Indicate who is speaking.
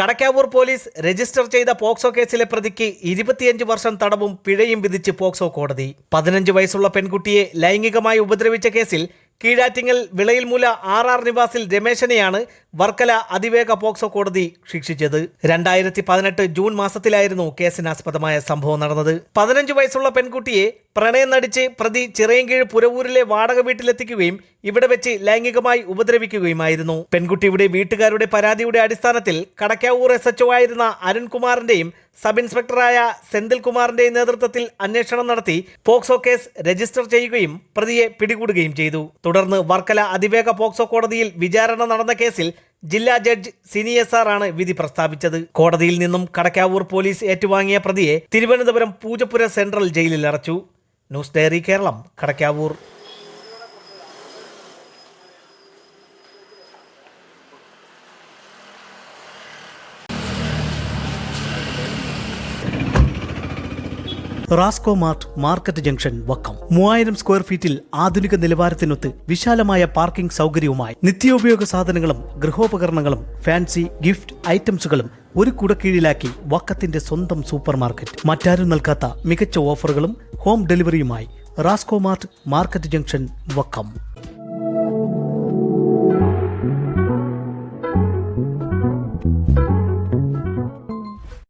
Speaker 1: Kadakkavoor police register ചെയ്ത POCSO കേസിലെ പ്രതിക്ക് ഇരുപത്തിയഞ്ച് വർഷം തടവും പിഴയും വിധിച്ച് പോക്സോ കോടതി. പതിനഞ്ച് വയസ്സുള്ള പെൺകുട്ടിയെ ലൈംഗികമായി ഉപദ്രവിച്ച കേസിൽ കീഴാറ്റിങ്ങൽ വിളയിൽമൂല ആർ ആർ നിവാസിൽ രമേശനെയാണ് വർക്കല അതിവേഗ പോക്സോ കോടതി ശിക്ഷിച്ചത്. രണ്ടായിരത്തി പതിനെട്ട് ജൂൺ മാസത്തിലായിരുന്നു കേസിനാസ്പദമായ സംഭവം നടന്നത്. പതിനഞ്ച് വയസ്സുള്ള പെൺകുട്ടിയെ പ്രണയം നടിച്ച് പ്രതി ചിറയൻകീഴ് പുരവൂരിലെ വാടക വീട്ടിലെത്തിക്കുകയും ഇവിടെ വെച്ച് ലൈംഗികമായി ഉപദ്രവിക്കുകയുമായിരുന്നു. പെൺകുട്ടിയുടെ വീട്ടുകാരുടെ പരാതിയുടെ അടിസ്ഥാനത്തിൽ കടക്കാവൂർ എസ് എച്ച്ഒ ആയിരുന്ന അരുൺകുമാറിന്റെയും സബ് ഇൻസ്പെക്ടറായ സെന്തിൽ കുമാറിന്റെയും നേതൃത്വത്തിൽ അന്വേഷണം നടത്തി പോക്സോ കേസ് രജിസ്റ്റർ ചെയ്യുകയും പ്രതിയെ പിടികൂടുകയും ചെയ്തു. തുടർന്ന് വർക്കല അതിവേഗ പോക്സോ കോടതിയിൽ വിചാരണ നടന്ന കേസിൽ ജില്ലാ ജഡ്ജ് സിനി എസ് ആർ ആണ് വിധി പ്രസ്താവിച്ചത്. കോടതിയിൽ നിന്നും കടക്കാവൂർ പോലീസ് ഏറ്റുവാങ്ങിയ പ്രതിയെ തിരുവനന്തപുരം പൂജപ്പുര സെൻട്രൽ ജയിലിൽ അടച്ചു. News diary Keralam Kadakkavoor. Rasco mart market junction Vakkam. മൂവായിരം സ്ക്വയർ ഫീറ്റിൽ ആധുനിക നിലവാരത്തിനൊത്ത് വിശാലമായ പാർക്കിംഗ് സൗകര്യവുമായി നിത്യോപയോഗ സാധനങ്ങളും ഗൃഹോപകരണങ്ങളും ഫാൻസി ഗിഫ്റ്റ് ഐറ്റംസുകളും ഒരു കുടക്കീഴിലാക്കി വക്കത്തിന്റെ സ്വന്തം സൂപ്പർ മാർക്കറ്റ്. മറ്റാരും നൽകാത്ത മികച്ച ഓഫറുകളും home ഡെലിവറിയുമായി Rasco mart market junction Vakkam.